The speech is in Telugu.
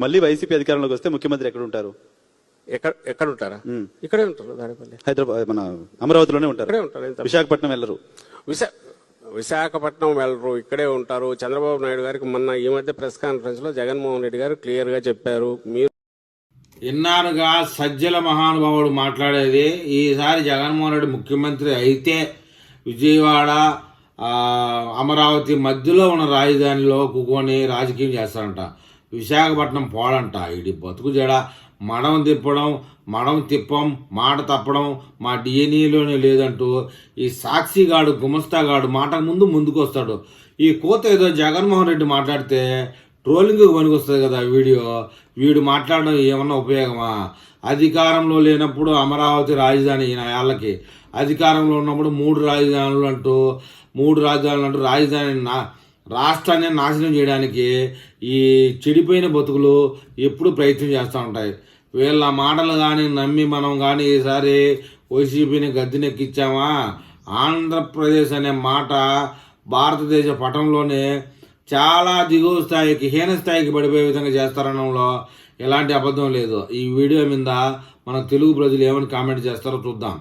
మళ్ళీ వైసీపీ అధికారంలోకి వస్తే ముఖ్యమంత్రి ఎక్కడ ఉంటారు? ఎక్కడ ఎక్కడ ఉంటారా. ఇక్కడే ఉంటారు దానిపల్లి. హైదరాబాద్ మన అమరావతిలోనే ఉంటారు. ఇక్కడే ఉంటారు విశాఖపట్నం వెళ్ళరు. విశా విశాఖపట్నం వెళ్ళరు ఇక్కడే ఉంటారు. చంద్రబాబు నాయుడు గారికి మొన్న ఈ మధ్య ప్రెస్ కాన్ఫరెన్స్లో జగన్మోహన్ రెడ్డి గారు క్లియర్గా చెప్పారు. మీరు ఇన్నారుగా సజ్జల మహానుభావుడు మాట్లాడేది ఈసారి జగన్మోహన్ రెడ్డి ముఖ్యమంత్రి అయితే విజయవాడ ఆ, అమరావతి మధ్యలో ఉన్న రాజధానిలో కూకొని రాజకీయం చేస్తారంట. విశాఖపట్నం పోడంట ఇది బతుకు జడ. మడం తిప్పడం మడం తిప్పం మాట తప్పడం మా డిఎన్ఏలోనే లేదంటూ ఈ సాక్షిగాడు గుమస్తాగాడు మాటకు ముందు ముందుకొస్తాడు. ఈ కోత ఏదో జగన్మోహన్ రెడ్డి మాట్లాడితే ట్రోలింగ్ పనికొస్తుంది కదా వీడియో. వీడు మాట్లాడడం ఏమన్నా ఉపయోగమా? అధికారంలో లేనప్పుడు అమరావతి రాజధాని ఈయన ఏళ్ళకి అధికారంలో ఉన్నప్పుడు మూడు రాజధానులు అంటూ మూడు రాజధానులు అంటూ రాజధాని నా రాష్ట్రాన్ని నాశనం చేయడానికి ఈ చెడిపోయిన బతుకులు ఎప్పుడు ప్రయత్నం చేస్తూ ఉంటాయి. వీళ్ళ మాటలు కానీ నమ్మి మనం కానీ ఈసారి వైసీపీని గద్దెనెక్కిచ్చామా? ఆంధ్రప్రదేశ్ అనే మాట భారతదేశ పటంలోనే చాలా దిగువ స్థాయికి హీన స్థాయికి పడిపోయే విధంగా చేస్తారనడంలో ఎలాంటి అబద్ధం లేదు. ఈ వీడియో మీద మన తెలుగు ప్రజలు ఏమని కామెంట్ చేస్తారో చూద్దాం.